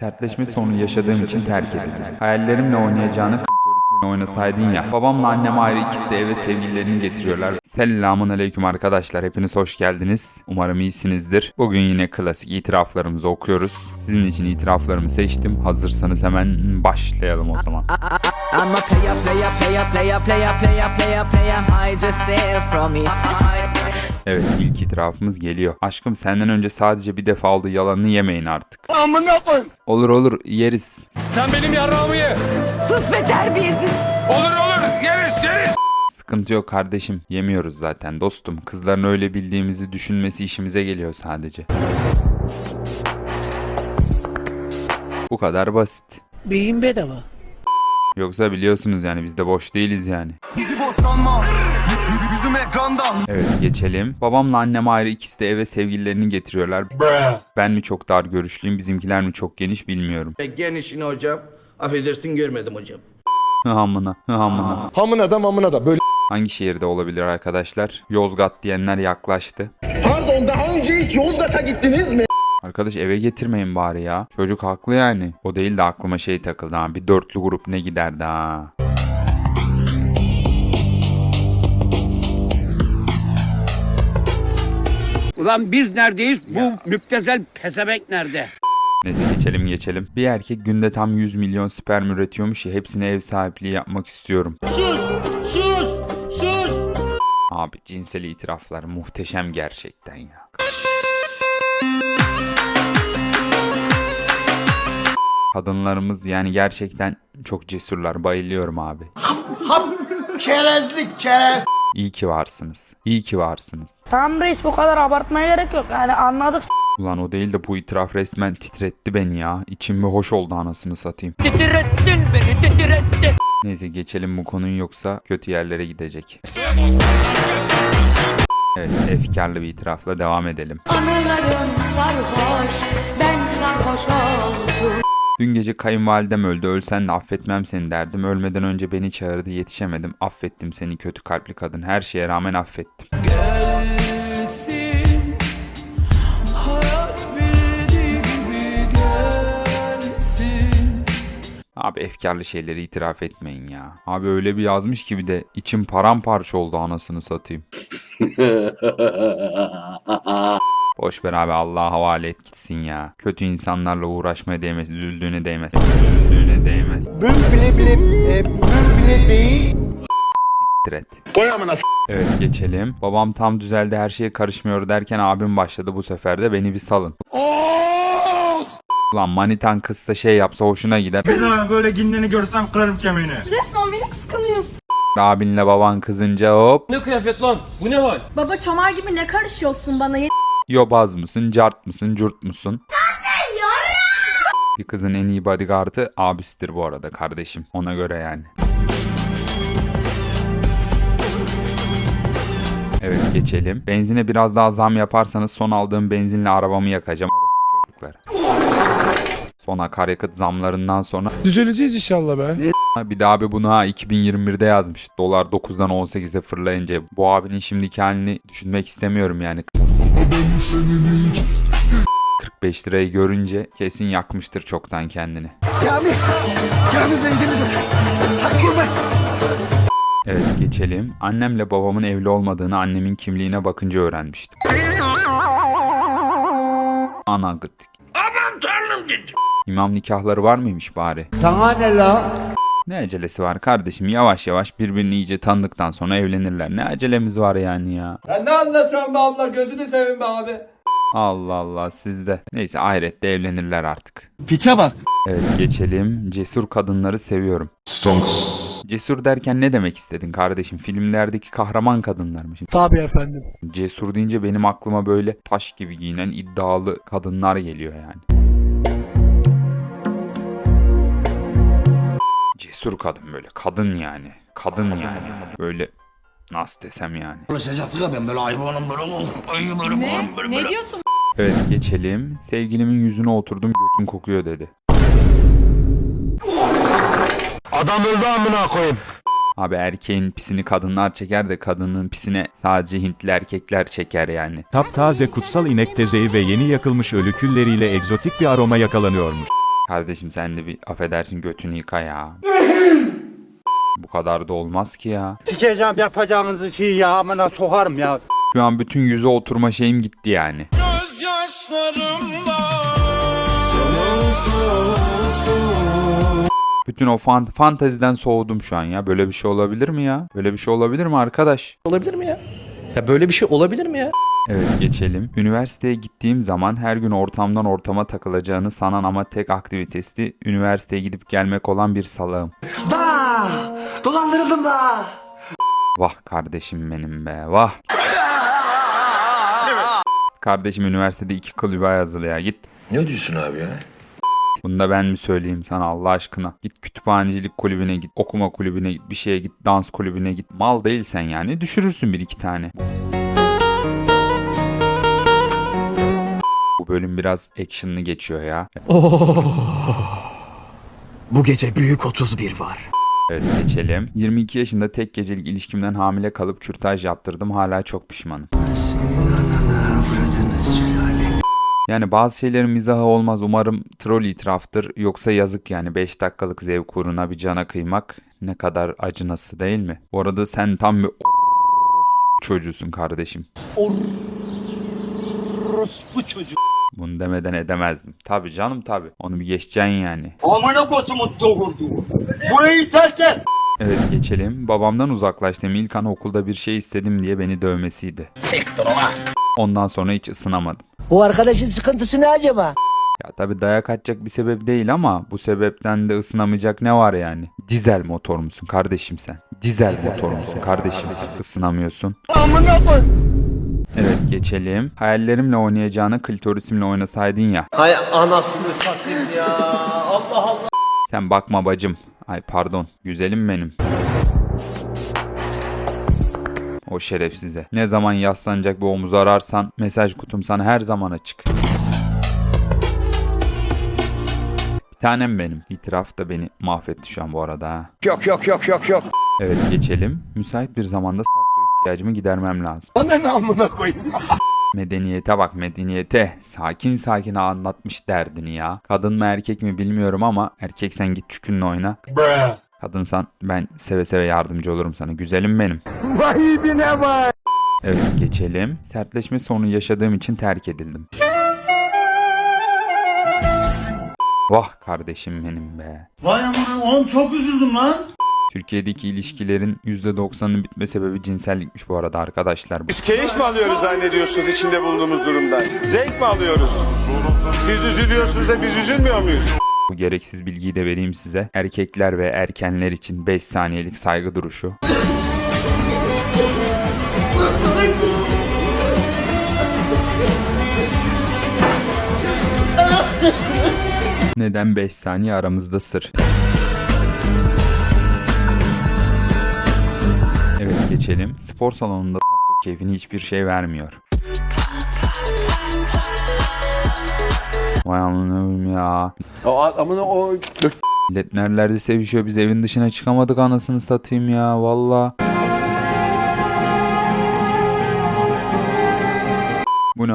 Sertleşme sorunu yaşadığım için terk edildim. Hayallerimle oynayacağını klitorisimle oynasaydın ya. Babamla annem ayrı ikisi de eve sevgililerini getiriyorlar. Selamun aleyküm arkadaşlar. Hepiniz hoş geldiniz. Umarım iyisinizdir. Bugün yine klasik itiraflarımızı okuyoruz. Sizin için itiraflarımı seçtim. Hazırsanız hemen başlayalım o zaman. I'm a player, player, player, player, player, player, player, player. Hide yourself from me. Hide. Evet ilk itirafımız geliyor. Aşkım senden önce sadece bir defa oldu yalanını yemeyin artık. Amına koy. Olur olur yeriz. Sen benim yarrağımı ye. Sus be terbiyesiz. Olur olur yeriz yeriz. Sıkıntı yok kardeşim. Yemiyoruz zaten dostum. Kızların öyle bildiğimizi düşünmesi işimize geliyor sadece. Bu kadar basit. Beyin bedava. Yoksa biliyorsunuz yani biz de boş değiliz yani. Bizi bozsanma. Yüzüme ganda. Evet geçelim. Babamla annem ayrı ikisi de eve sevgililerini getiriyorlar. Ben mi çok dar görüşlüyüm bizimkiler mi çok geniş bilmiyorum. Genişini hocam. Affedersin görmedim hocam. Hı amına hı amına. Hamına da mamına da böyle. Hangi şehirde olabilir arkadaşlar? Yozgat diyenler yaklaştı. Pardon daha önce hiç Yozgat'a gittiniz mi? Arkadaş eve getirmeyin bari ya. Çocuk haklı yani. O değil de aklıma şey takıldı ha. Bir dörtlü grup ne giderdi ha. Ulan biz neredeyiz? Bu müptezel pezevenk nerede? Neyse geçelim geçelim. Bir erkek günde tam 100 milyon sperm üretiyormuş ya hepsine ev sahipliği yapmak istiyorum. Sus! Sus! Sus! Abi cinsel itiraflar muhteşem gerçekten ya. Kadınlarımız yani gerçekten çok cesurlar. Bayılıyorum abi. Çerezlik çerez. İyi ki varsınız. İyi ki varsınız. Tamam reis bu kadar abartmaya gerek yok. Yani anladık. Ulan o değil de bu itiraf resmen titretti beni ya. İçim bir hoş oldu anasını satayım. Titrettin beni titrettin. Neyse geçelim bu konun yoksa kötü yerlere gidecek. Evet efkarlı bir itirafla devam edelim. Anılarım sarhoş, ben sarhoş. Dün gece kayınvalidem öldü ölsen de affetmem seni derdim. Ölmeden önce beni çağırdı yetişemedim. Affettim seni kötü kalpli kadın. Her şeye rağmen affettim. Abi efkarlı şeyleri itiraf etmeyin ya. Abi öyle bir yazmış ki bir de içim paramparça oldu anasını satayım. Boş ver abi Allah'a havale et gitsin ya. Kötü insanlarla uğraşmaya değmez, üzüldüğüne değmez. Üzüldüğüne değmez. Büm bile bile. E, büm bile. Koy amına s- Evet geçelim. Babam tam düzeldi her şeye karışmıyor derken abim başladı bu sefer de beni bir salın. Ulan manitan kızsa şey yapsa hoşuna gider. Bir daha böyle ginlerini görsem kırarım kemiğini. Resmen beni kıskanıyorsun. Abinle baban kızınca hop Baba çomar gibi ne karışıyorsun bana? Yobaz mısın, cart mısın, curt musun? Bir kızın en iyi bodyguard'ı abisidir bu arada kardeşim. Ona göre yani. Evet geçelim. Benzine biraz daha zam yaparsanız son aldığım benzinle arabamı yakacağım. Çocuklar. Son akaryakıt zamlarından sonra Düzeleceğiz inşallah be. bir de abi bunu ha 2021'de yazmış. Dolar 9'dan 18'e fırlayınca bu abinin şimdiki halini düşünmek istemiyorum yani. 45 lirayı görünce kesin yakmıştır çoktan kendini. Kamil. Kamil benzini dök. Evet geçelim. Annemle babamın evli olmadığını annemin kimliğine bakınca öğrenmiştim. Ana gıttık. Aman tanrım dedim. İmam nikahları var mıymış bari? Sana ne la? Ne acelesi var kardeşim yavaş yavaş birbirini iyice tanıdıktan sonra evlenirler. Ne acelemiz var yani ya. Ben ne anlatıyorum be abla gözünü seveyim be abi. Allah Allah sizde. Neyse ahirette evlenirler artık. Piçe bak. Evet geçelim. Cesur kadınları seviyorum. Cesur derken ne demek istedin kardeşim? Filmlerdeki kahraman kadınlar mı? Şimdi Tabii efendim. cesur deyince benim aklıma böyle taş gibi giyinen iddialı kadınlar geliyor yani. Cesur kadın böyle. Kadın yani. Kadın yani. Böyle nasıl desem yani. Ulaşacaktık ya ben böyle hayvanım böyle oldum. Ay böyle bağırım böyle böyle. diyorsun? Evet geçelim. Sevgilimin yüzüne oturdum götün kokuyor dedi. Adam öldü amına koyayım. Abi erkeğin pisini kadınlar çeker de kadının pisine sadece Hintli erkekler çeker yani. Taptaze kutsal inek tezeyi ve yeni yakılmış ölü külleriyle egzotik bir aroma yakalanıyormuş. Kardeşim sen de bir affedersin götünü yıka ya. Bu kadar da olmaz ki ya. Sikeceğim yapacağınızı şey ya amına sokarım ya. Şu an bütün yüze oturma şeyim gitti yani. Bütün o fan fanteziden soğudum şu an ya. Böyle bir şey olabilir mi ya? Böyle bir şey olabilir mi arkadaş? Olabilir mi ya? Ya böyle bir şey olabilir mi ya? Evet geçelim. Üniversiteye gittiğim zaman her gün ortamdan ortama takılacağını sanan ama tek aktivitesi üniversiteye gidip gelmek olan bir salağım. Vah! Dolandırıldım da. Vah kardeşim benim be vah. Kardeşim üniversitede iki kulübe yazılı ya git. Ne diyorsun abi ya? Bunu da ben mi söyleyeyim sana Allah aşkına. Git kütüphanecilik kulübüne git, okuma kulübüne git, bir şeye git, dans kulübüne git. Mal değilsen yani düşürürsün bir iki tane. Bölüm biraz actionlı geçiyor ya. Bu gece büyük 31 var. Evet geçelim. 22 yaşında tek gecelik ilişkimden hamile kalıp kürtaj yaptırdım. Hala çok pişmanım. Yani bazı şeylerin mizahı olmaz. Umarım troll itiraftır. Yoksa yazık yani 5 dakikalık zevk uğruna bir cana kıymak ne kadar acınası değil mi? Bu arada sen tam bir çocuğusun kardeşim. Bu çocuk. Bunu demeden edemezdim. Tabi canım tabi. Onu bir geçeceksin yani. Amına kodumun doğurdu. Burayı terk et. Evet geçelim. Babamdan uzaklaştığım ilk an okulda bir şey istedim diye beni dövmesiydi. Ondan sonra hiç ısınamadım. Bu arkadaşın sıkıntısı ne acaba? Ya tabi dayak atacak bir sebep değil ama bu sebepten de ısınamayacak ne var yani? Dizel motor musun kardeşim sen? Dizel motor musun kardeşim sen? Isınamıyorsun. Evet geçelim. Hayallerimle oynayacağını klitorisimle oynasaydın ya. Hay anasını satayım ya. Allah Allah. Sen bakma bacım. Ay pardon. Güzelim benim. O şerefsize. Ne zaman yaslanacak bir omuz ararsan mesaj kutum sana her zaman açık. Bir tanem benim. İtiraf da beni mahvetti şu an bu arada ha. Yok yok yok yok yok. Evet geçelim. Müsait bir zamanda sakso ihtiyacımı gidermem lazım. Bana ne amına koyayım? Medeniyete bak medeniyete. Sakin sakin anlatmış derdini ya. Kadın mı erkek mi bilmiyorum ama erkeksen git çükünle oyna. Kadınsan ben seve seve yardımcı olurum sana. Güzelim benim. Vahibine bak. Evet geçelim. Sertleşme sorunu yaşadığım için terk edildim. Vah kardeşim benim be. Vay amına oğlum çok üzüldüm lan. Türkiye'deki ilişkilerin %90'ının bitme sebebi cinsellikmiş bu arada arkadaşlar. Biz keyif mi alıyoruz zannediyorsunuz içinde bulunduğumuz durumdan? Zevk mi alıyoruz? Siz üzülüyorsunuz da biz üzülmüyor muyuz? Bu gereksiz bilgiyi de vereyim size. Erkekler ve erkenler için 5 saniyelik saygı duruşu. Neden 5 saniye aramızda sır? Geçelim. Spor salonunda sakso keyfini hiçbir şey vermiyor. Vay amına ya. O amına o Millet nerelerde sevişiyor biz evin dışına çıkamadık anasını satayım ya valla.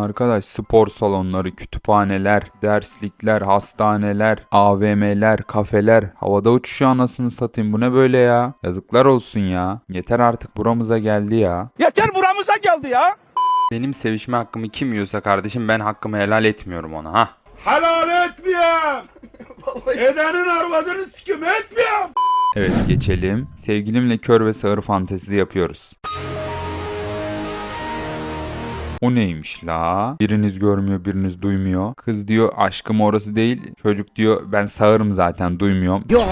Arkadaş? Spor salonları, kütüphaneler, derslikler, hastaneler, AVM'ler, kafeler. Havada uçuşuyor anasını satayım. Bu ne böyle ya? Yazıklar olsun ya. Yeter artık buramıza geldi ya. Yeter buramıza geldi ya. Benim sevişme hakkımı kim yiyorsa kardeşim ben hakkımı helal etmiyorum ona ha. Helal etmiyorum. Edenin arvadını sikim etmiyorum. Evet geçelim. Sevgilimle kör ve sağır fantezisi yapıyoruz. O neymiş la? Biriniz görmüyor, biriniz duymuyor. Kız diyor aşkım orası değil. Çocuk diyor ben sağırım zaten duymuyorum. Yok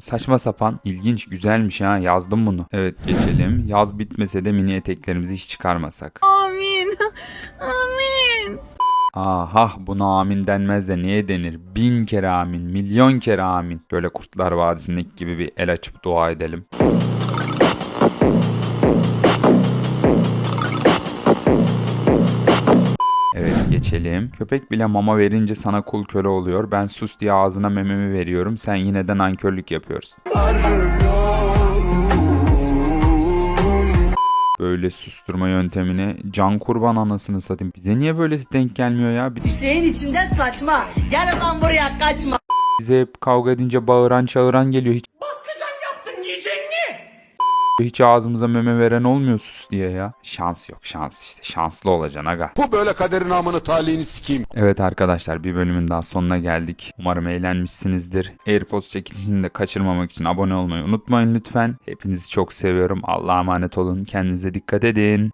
Saçma sapan, ilginç, güzelmiş ha. Yazdım bunu. Evet geçelim. Yaz bitmese de mini eteklerimizi hiç çıkarmasak. Amin. Amin. Aha buna amin denmez de niye denir? Bin kere amin, milyon kere amin. Böyle Kurtlar Vadisi'ndeki gibi bir el açıp dua edelim. Evet geçelim. Köpek bile mama verince sana kul köle oluyor. Ben sus diye ağzına mememi veriyorum. Sen yine de nankörlük yapıyorsun. Böyle susturma yöntemine can kurban anasını satayım. Bize niye böylesi denk gelmiyor ya? Bir- Şeyin içinde saçma. Gel lan buraya kaçma. Bize hep kavga edince bağıran çağıran geliyor. Hiç hiç ağzımıza meme veren olmuyor sus diye ya. Şans yok şans işte. Şanslı olacaksın aga. Bu böyle kaderin amını talihini sikeyim. Evet arkadaşlar bir bölümün daha sonuna geldik. Umarım eğlenmişsinizdir. Airpods çekilişini de kaçırmamak için abone olmayı unutmayın lütfen. Hepinizi çok seviyorum. Allah'a emanet olun. Kendinize dikkat edin.